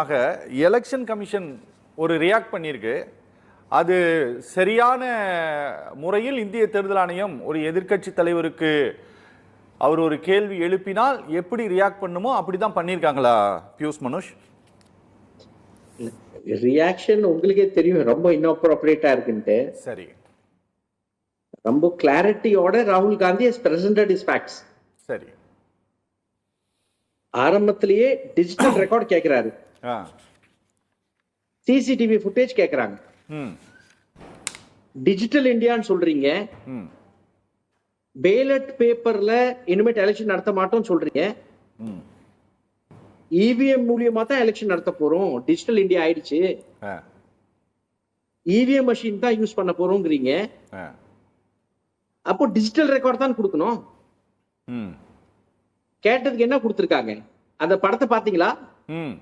ஆக election commission ஒரு react பண்ணியிருக்கு. அது சரியான முறையில் இந்திய தேர்தல் ஆணையம் ஒரு எதிர்க்கட்சி தலைவருக்கு அவர் ஒரு கேள்வி எழுப்பினால் எப்படி ரியாக்ட் பண்ணுமோ அப்படி தான் பண்ணியிருக்காங்களா பியூஷ் மனுஷ் ரியாக்ஷன் உங்களுக்கே தெரியும் ரொம்ப inappropriate-ஆ இருக்குன்ட்டு. சரி. ரொம்ப கிளாரிட்டியோட ராகுல் Gandhi has presented his facts. சரி. ஆரம்பத்திலேயே டிஜிட்டல் ரெக்கார்ட் கேக்குறாரு. ஆ சிசிடிவி ஃபுட்டேஜ் கேக்குறாங்க. ம். டிஜிட்டல் இந்தியான்னு சொல்றீங்க. ம். பேலட் பேப்பர்ல இனிமேட் எலெக்ஷன் நடத்த மாட்டோம்னு சொல்றீங்க. ம். இவிஎம் மூலியமா தான் எலெக்ஷன் நடத்த போறோம். டிஜிட்டல் இந்தியா ஆயிடுச்சு. இவிஎம் மிஷின் தான் யூஸ் பண்ண போறோங்கிறீங்க அப்போ டிஜிட்டல் ரெக்கார்ட் தான் கொடுக்கணும். ம். கேட்டதுக்கு என்ன கொடுத்துருக்காங்க? அந்த படத்தை பாத்தீங்களா ம்.